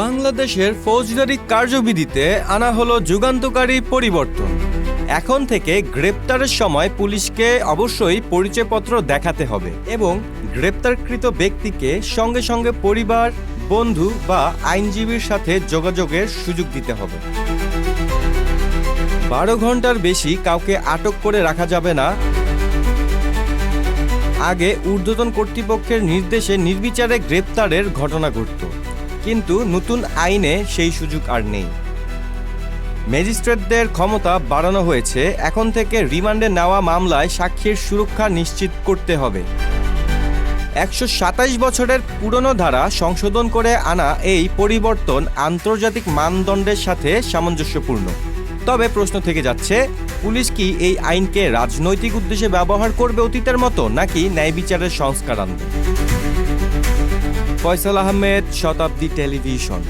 বাংলাদেশের ফৌজদারি কার্যবিধিতে আনা হলো যুগান্তকারী পরিবর্তন। এখন থেকে গ্রেপ্তারের সময় পুলিশকে অবশ্যই পরিচয়পত্র দেখাতে হবে এবং গ্রেপ্তারকৃত ব্যক্তিকে সঙ্গে সঙ্গে পরিবার, বন্ধু বা আইনজীবীর সাথে যোগাযোগের সুযোগ দিতে হবে। বারো ঘণ্টার বেশি কাউকে আটক করে রাখা যাবে না। আগে ঊর্ধ্বতন কর্তৃপক্ষের নির্দেশে নির্বিচারে গ্রেপ্তারের ঘটনা ঘটত। কিন্তু নতুন আইনে সেই সুযোগ আর নেই। ম্যাজিস্ট্রেটদের ক্ষমতা বাড়ানো হয়েছে, এখন থেকে রিমান্ডে নেওয়া মামলায় সাক্ষীর সুরক্ষা নিশ্চিত করতে হবে। একশো সাতাশ বছরের পুরনো ধারা সংশোধন করে আনা এই পরিবর্তন আন্তর্জাতিক মানদণ্ডের সাথে সামঞ্জস্যপূর্ণ। তবে প্রশ্ন থেকে যাচ্ছে, পুলিশ কি এই আইনকে রাজনৈতিক উদ্দেশ্যে ব্যবহার করবে অতীতের মতো, নাকি ন্যায় বিচারের সংস্কার আনবে? ফয়সাল আহমেদ, শতাব্দী টেলিভিশন।